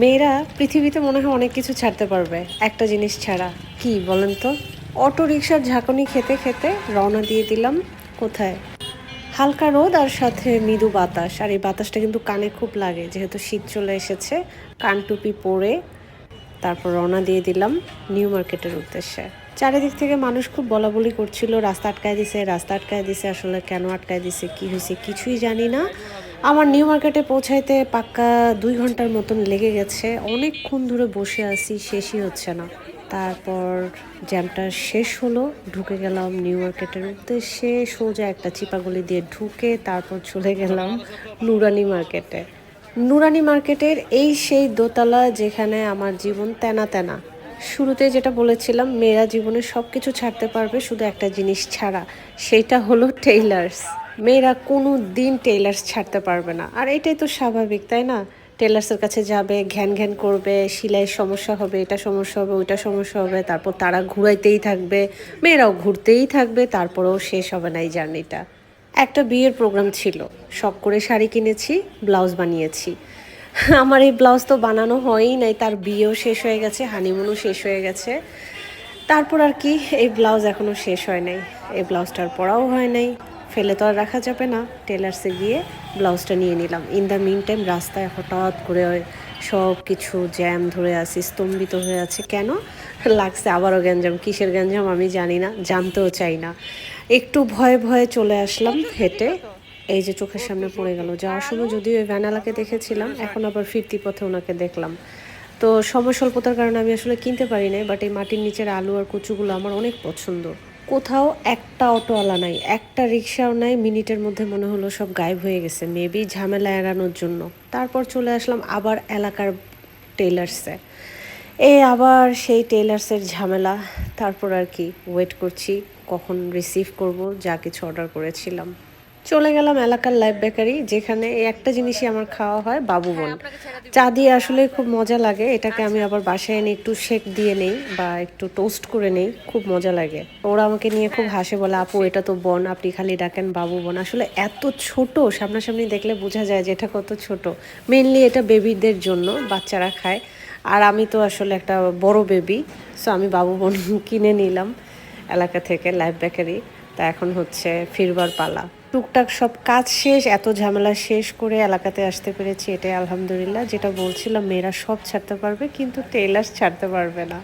মেয়েরা পৃথিবীতে মনে হয় অনেক কিছু ছাড়তে পারবে, একটা জিনিস ছাড়া। কি বলেন তো? অটো রিক্সার ঝাঁকুনি খেতে খেতে রওনা দিয়ে দিলাম, কোথায়? হালকা রোদ আর সাথে মৃদু বাতাস। আর এই বাতাসটা কিন্তু কানে খুব লাগে, যেহেতু শীত চলে এসেছে, কান টুপি পরে তারপর রওনা দিয়ে দিলাম নিউ মার্কেটের উদ্দেশ্যে। চারিদিক থেকে মানুষ খুব বলা বলি করছিল, রাস্তা আটকায় দিছে, রাস্তা আটকায় দিছে, আসলে কেন আটকায় দিছে, কি হয়েছে কিছুই জানি না। আমার নিউ মার্কেটে পৌঁছাইতে পাক্কা দুই ঘণ্টার মতন লেগে গেছে। অনেকক্ষণ ধরে বসে আছি, শেষই হচ্ছে না। তারপর জ্যামটা শেষ হলো, ঢুকে গেলাম নিউ মার্কেটের উদ্দেশ্যে, সোজা একটা চিপাগলি দিয়ে ঢুকে তারপর চলে গেলাম নুরানি মার্কেটে। নুরানি মার্কেটের এই সেই দোতলা যেখানে আমার জীবন তেনা তেনা। শুরুতে যেটা বলেছিলাম, মেয়েরা জীবনে সব কিছু ছাড়তে পারবে, শুধু একটা জিনিস ছাড়া। সেটা হলো টেইলার্স মেয়েরা কোনো দিন টেইলার্স ছাড়তে পারবে না। আর এটাই তো স্বাভাবিক, তাই না? টেলার্সের কাছে যাবে, ঘ্যান ঘ্যান করবে, সেলাইয়ের সমস্যা হবে, এটা সমস্যা হবে, ওইটা সমস্যা হবে, তারপর তারা ঘুরাইতেই থাকবে, মেয়েরাও ঘুরতেই থাকবে, তারপরেও শেষ হবে না এই জার্নিটা। একটা বিয়ের প্রোগ্রাম ছিল, শখ করে শাড়ি কিনেছি ব্লাউজ বানিয়েছি। আমার এই ব্লাউজ তো বানানো হয়ই নাই, তার বিয়েও শেষ হয়ে গেছে হানিমুনও শেষ হয়ে গেছে। তারপর আর কি, এই ব্লাউজ এখনও শেষ হয় নাই, এই ব্লাউজটার পরাও হয় নাই। ফেলে তো আর রাখা যাবে না। টেলার্সে গিয়ে ব্লাউজটা নিয়ে নিলাম। ইন দ্য মিন টাইম রাস্তায় হঠাৎ করে সব কিছু জ্যাম ধরে আছে, স্তম্ভিত হয়ে আছে। কেন? লাগছে আবারও গ্যাঞ্জাম। কিসের গ্যাঞ্জাম আমি জানি না, জানতেও চাই না। একটু ভয়ে ভয়ে চলে আসলাম হেঁটে। এই যে চোখের সামনে পড়ে গেল যাওয়ার সময় যদিও ওই ভ্যানালাকে দেখেছিলাম, এখন আবার ফিরতি পথে ওনাকে দেখলাম। তো সময় স্বল্পতার কারণে আমি আসলে কিনতে পারি নাই বাট এই মাটির নিচের আলু আর কচুগুলো আমার অনেক পছন্দ। কোথাও একটা অটোওয়ালা নাই, একটা রিক্সাও নাই, মিনিটের মধ্যে মনে হলো সব গায়েব হয়ে গেছে মেবি ঝামেলা এড়ানোর জন্য। তারপর চলে আসলাম আবার এলাকার টেলার্সে এই আবার সেই টেলার্সের ঝামেলা, তারপর আর কি ওয়েট করছি, কখন রিসিভ করব, যা কিছু অর্ডার করেছিলাম। চলে গেলাম এলাকার লাইভ বেকারি যেখানে এই একটা জিনিসই আমার খাওয়া হয় বাবুবন চা দিয়ে আসলে খুব মজা লাগে এটাকে আমি আবার বাসায় এনে একটু শেক দিয়ে নেই বা একটু টোস্ট করে নেই খুব মজা লাগে। ওরা আমাকে নিয়ে খুব হাসে বলে আপু এটা তো বন আপনি খালি ডাকেন বাবু বন। আসলে এত ছোট সামনাসামনি দেখলে বোঝা যায় যে এটা কত ছোট। মেনলি এটা বেবিদের জন্য বাচ্চারা খায়। আর আমি তো আসলে একটা বড় বেবি সো আমি বাবু বোন কিনে নিলাম এলাকা থেকে লাইভ বেকারি তা এখন হচ্ছে ফিরবার পালা। টুকটাক সব কাজ শেষ, এত ঝামেলা শেষ করে এলাকাতে আসতে পেরেছি, এটাই আলহামদুলিল্লাহ। যেটা বলছিলাম, মেয়েরা সব ছাড়তে পারবে, কিন্তু টেলার্স ছাড়তে পারবে না।